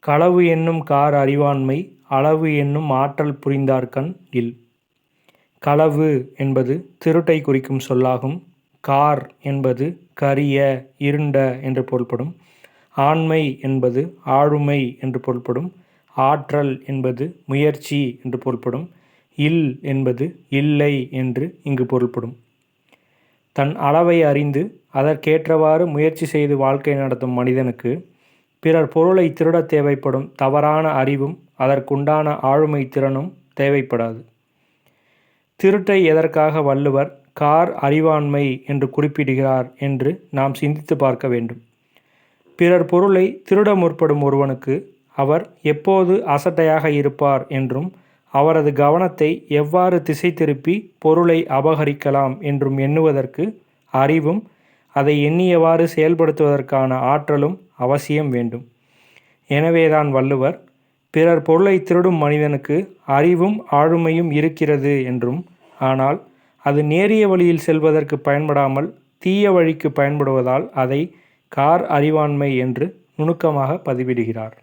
களவு என்னும் கார் அறிவாண்மை அளவு என்னும் ஆற்றல் புரிந்தார்கண் இல். களவு என்பது திருட்டை குறிக்கும் சொல்லாகும். கார் என்பது கரிய இருண்ட என்று பொருள்படும். ஆண்மை என்பது ஆளுமை என்று பொருள்படும். ஆற்றல் என்பது முயற்சி என்று பொருள்படும். இல் என்பது இல்லை என்று இங்கு பொருள்படும். தன் அளவை அறிந்து அதற்கேற்றவாறு முயற்சி செய்து வாழ்க்கை நடத்தும் மனிதனுக்கு பிறர் பொருளை திருட தேவைப்படும் தவறான அறிவும் அதற்குண்டான ஆளுமை திறனும் தேவைப்படாது. திருட்டை எதற்காக வள்ளுவர் கார் அறிவாண்மை என்று குறிப்பிடுகிறார் என்று நாம் சிந்தித்து பார்க்க வேண்டும். பிறர் பொருளை திருட முற்படும் ஒருவனுக்கு அவர் எப்போது அசட்டையாக இருப்பார் என்றும் அவரது கவனத்தை எவ்வாறு திசை திருப்பி பொருளை அபகரிக்கலாம் என்றும் எண்ணுவதற்கு அறிவும் அதை எண்ணியவாறு செயல்படுத்துவதற்கான ஆற்றலும் அவசியம் வேண்டும். எனவேதான் வள்ளுவர் பிறர் பொருளை திருடும் மனிதனுக்கு அறிவும் ஆளுமையும் இருக்கிறது என்றும் ஆனால் அது நேரிய வழியில் செல்வதற்கு பயன்படாமல் தீய வழிக்கு பயன்படுவதால் அதை கார் அறிவாண்மை என்று நுணுக்கமாக பதிவிடுகிறார்.